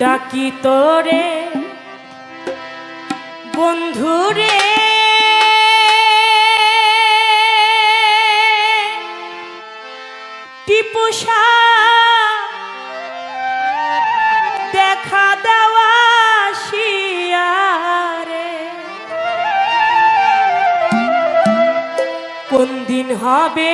ডাকি তোরে। বন্ধুরে টিপুষা দেখা দেওয়া শিয়ারে কোন দিন হবে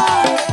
Bye.